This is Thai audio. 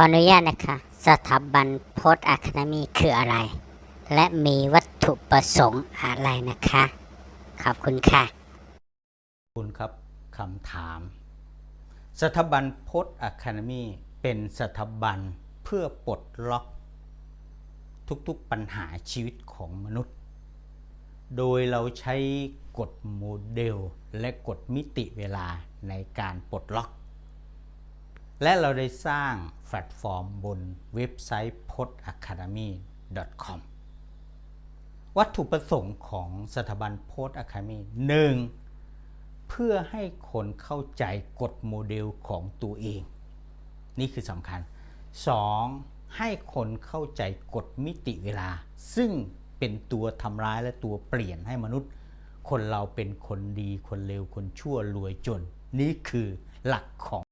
ออนุญาตนะคะ สถาบันโพสอะคาเดมีคืออะไร และมีวัตถุประสงค์อะไรนะคะ ขอบคุณค่ะ คุณครับคำถาม สถาบันโพจน์อะคาเดมีเป็นสถาบันเพื่อปลดล็อก ทุกๆปัญหาชีวิตของมนุษย์ โดยเราใช้กฎโมเดลและกฎมิติเวลาในการปลดล็อก และเราได้สร้าง แพลตฟอร์มบนเว็บไซต์ p o d academy com วัตถุประสงค์ของสถาบันโพสอะคาเดมีหนึ่งเพื่อให้คนเข้าใจกฎโมเดลของตัวเอง นี่คือสำคัญ 2. ให้คนเข้าใจกฎมิติเวลา ซึ่งเป็นตัวทำร้ายและตัวเปลี่ยนให้มนุษย์ คนเราเป็นคนดีคนเลวคนชั่วรวยจน นี่คือหลักของ